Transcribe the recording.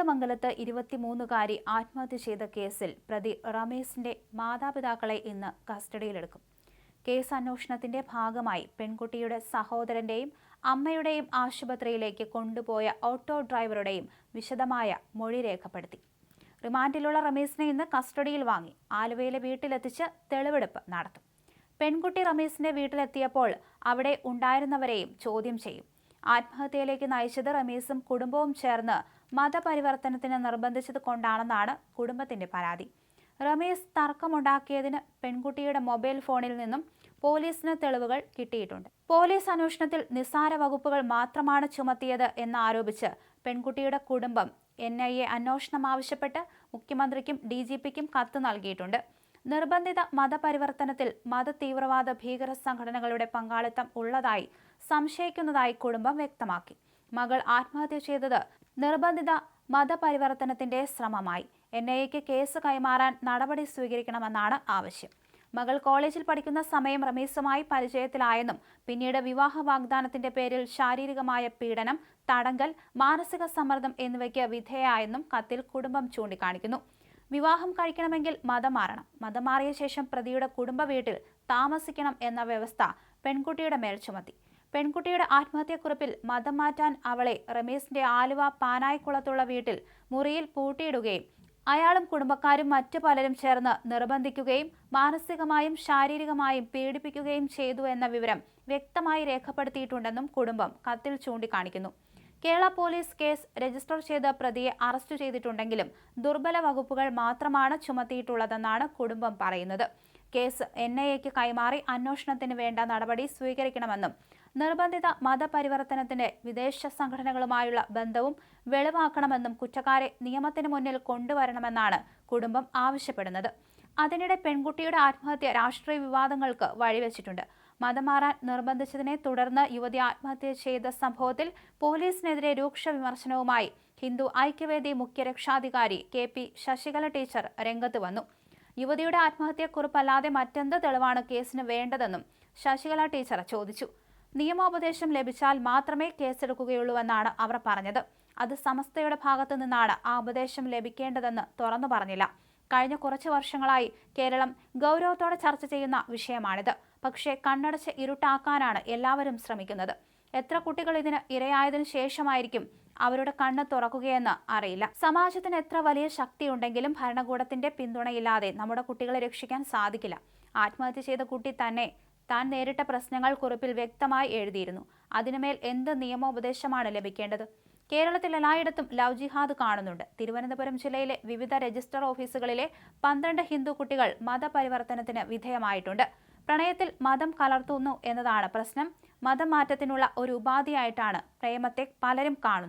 കോതമംഗലത്ത് ഇരുപത്തിമൂന്നുകാരി ആത്മഹത്യ ചെയ്ത കേസിൽ പ്രതി റമേശിന്റെ മാതാപിതാക്കളെ ഇന്ന് കസ്റ്റഡിയിലെടുക്കും. കേസ് അന്വേഷണത്തിന്റെ ഭാഗമായി പെൺകുട്ടിയുടെ സഹോദരന്റെയും അമ്മയുടെയും ആശുപത്രിയിലേക്ക് കൊണ്ടുപോയ ഓട്ടോ ഡ്രൈവറുടെയും വിശദമായ മൊഴി രേഖപ്പെടുത്തി. റിമാൻഡിലുള്ള റമേശിനെ ഇന്ന് കസ്റ്റഡിയിൽ വാങ്ങി ആലുവയിലെ വീട്ടിലെത്തിച്ച് തെളിവെടുപ്പ് നടത്തും. പെൺകുട്ടി റമേശിന്റെ വീട്ടിലെത്തിയപ്പോൾ അവിടെ ഉണ്ടായിരുന്നവരെയും ചോദ്യം ചെയ്യും. ആത്മഹത്യയിലേക്ക് നയിച്ചത് റമീസും കുടുംബവും ചേർന്ന് മതപരിവർത്തനത്തിന് നിർബന്ധിച്ചത് കൊണ്ടാണെന്നാണ് കുടുംബത്തിന്റെ പരാതി. റമീസ് തർക്കമുണ്ടാക്കിയതിന് പെൺകുട്ടിയുടെ മൊബൈൽ ഫോണിൽ നിന്നും പോലീസിന് തെളിവുകൾ കിട്ടിയിട്ടുണ്ട്. പോലീസ് അന്വേഷണത്തിൽ നിസ്സാര വകുപ്പുകൾ മാത്രമാണ് ചുമത്തിയത് എന്നാരോപിച്ച് പെൺകുട്ടിയുടെ കുടുംബം എൻ ഐ എ അന്വേഷണം ആവശ്യപ്പെട്ട് മുഖ്യമന്ത്രിക്കും ഡി ജി പിക്കും കത്ത് നൽകിയിട്ടുണ്ട്. നിർബന്ധിത മതപരിവർത്തനത്തിൽ മതതീവ്രവാദ ഭീകര സംഘടനകളുടെ പങ്കാളിത്തം ഉള്ളതായി സംശയിക്കുന്നതായി കുടുംബം വ്യക്തമാക്കി. മകൾ ആത്മഹത്യ ചെയ്തത് നിർബന്ധിത മതപരിവർത്തനത്തിന്റെ ശ്രമമായി. എൻ ഐ എക്ക് കേസ് കൈമാറാൻ നടപടി സ്വീകരിക്കണമെന്നാണ് ആവശ്യം. മകൾ കോളേജിൽ പഠിക്കുന്ന സമയം റമീസുമായി പരിചയത്തിലായെന്നും പിന്നീട് വിവാഹ വാഗ്ദാനത്തിന്റെ പേരിൽ ശാരീരികമായ പീഡനം തടങ്കൽ മാനസിക സമ്മർദ്ദം എന്നിവയ്ക്ക് വിധേയായെന്നും കത്തിൽ കുടുംബം ചൂണ്ടിക്കാണിക്കുന്നു. വിവാഹം കഴിക്കണമെങ്കിൽ മതം മാറണം. മതം മാറിയ ശേഷം പ്രതിയുടെ കുടുംബ വീട്ടിൽ താമസിക്കണം എന്ന വ്യവസ്ഥ പെൺകുട്ടിയുടെ മേൽ ചുമത്തി. പെൺകുട്ടിയുടെ ആത്മഹത്യക്കുറിപ്പിൽ മതം മാറ്റാൻ അവളെ റമീസിന്റെ ആലുവ പാനായിക്കുളത്തുള്ള വീട്ടിൽ മുറിയിൽ പൂട്ടിയിടുകയും അയാളും കുടുംബക്കാരും മറ്റു പലരും ചേർന്ന് നിർബന്ധിക്കുകയും മാനസികമായും ശാരീരികമായും പീഡിപ്പിക്കുകയും ചെയ്തു എന്ന വിവരം വ്യക്തമായി രേഖപ്പെടുത്തിയിട്ടുണ്ടെന്നും കുടുംബം കത്തിൽ ചൂണ്ടിക്കാണിക്കുന്നു. കേരള പോലീസ് കേസ് രജിസ്റ്റർ ചെയ്ത് പ്രതിയെ അറസ്റ്റ് ചെയ്തിട്ടുണ്ടെങ്കിലും ദുർബല വകുപ്പുകൾ മാത്രമാണ് ചുമത്തിയിട്ടുള്ളതെന്നാണ് കുടുംബം പറയുന്നത്. കേസ് എൻ ഐ എക്ക് കൈമാറി അന്വേഷണത്തിന് വേണ്ട നടപടി സ്വീകരിക്കണമെന്നും നിർബന്ധിത മതപരിവർത്തനത്തിന്റെ വിദേശ സംഘടനകളുമായുള്ള ബന്ധവും വെളിവാക്കണമെന്നും കുറ്റക്കാരെ നിയമത്തിന് മുന്നിൽ കൊണ്ടുവരണമെന്നാണ് കുടുംബം ആവശ്യപ്പെടുന്നത്. അതിനിടെ പെൺകുട്ടിയുടെ ആത്മഹത്യ രാഷ്ട്രീയ വിവാദങ്ങൾക്ക് വഴിവെച്ചിട്ടുണ്ട്. മതം മാറാൻ നിർബന്ധിച്ചതിനെ തുടർന്ന് യുവതി ആത്മഹത്യ ചെയ്ത സംഭവത്തിൽ പോലീസിനെതിരെ രൂക്ഷ വിമർശനവുമായി ഹിന്ദു ഐക്യവേദി മുഖ്യ രക്ഷാധികാരി കെ പി ശശികല ടീച്ചർ രംഗത്ത് വന്നു. യുവതിയുടെ ആത്മഹത്യക്കുറിപ്പല്ലാതെ മറ്റെന്ത് തെളിവാണ് കേസിന് വേണ്ടതെന്നും ശശികല ടീച്ചർ ചോദിച്ചു. നിയമോപദേശം ലഭിച്ചാൽ മാത്രമേ കേസെടുക്കുകയുള്ളൂവെന്നാണ് അവർ പറഞ്ഞത്. അത് സമസ്തയുടെ ഭാഗത്തു നിന്നാണ് ആ ഉപദേശം ലഭിക്കേണ്ടതെന്ന് തുറന്നു പറഞ്ഞില്ല. കഴിഞ്ഞ കുറച്ച് വർഷങ്ങളായി കേരളം ഗൗരവത്തോടെ ചർച്ച ചെയ്യുന്ന വിഷയമാണിത്. പക്ഷേ കണ്ണടച്ച് ഇരുട്ടാക്കാനാണ് എല്ലാവരും ശ്രമിക്കുന്നത്. എത്ര കുട്ടികൾ ഇതിന് ഇരയായതിനു ശേഷമായിരിക്കും അവരുടെ കണ്ണ് തുറക്കുകയെന്ന് അറിയില്ല. സമാജത്തിന് എത്ര വലിയ ശക്തിയുണ്ടെങ്കിലും ഭരണകൂടത്തിന്റെ പിന്തുണയില്ലാതെ നമ്മുടെ കുട്ടികളെ രക്ഷിക്കാൻ സാധിക്കില്ല. ആത്മഹത്യ ചെയ്ത കുട്ടി തന്നെ താൻ നേരിട്ട പ്രശ്നങ്ങൾ കുറിപ്പിൽ വ്യക്തമായി എഴുതിയിരുന്നു. അതിനുമേൽ എന്ത് നിയമോപദേശമാണ് ലഭിക്കേണ്ടത്? കേരളത്തിൽ എല്ലായിടത്തും ലവ് ജിഹാദ് കാണുന്നുണ്ട്. തിരുവനന്തപുരം ജില്ലയിലെ വിവിധ രജിസ്റ്റർ ഓഫീസുകളിലെ പന്ത്രണ്ട് ഹിന്ദു കുട്ടികൾ മതപരിവർത്തനത്തിന് വിധേയമായിട്ടുണ്ട്. പ്രണയത്തിൽ മതം കലർത്തുന്നു എന്നതാണ് പ്രശ്നം. മതം മാറ്റത്തിനുള്ള ഒരു ഉപാധിയായിട്ടാണ് പ്രേമത്തെ പലരും കാണുന്നത്.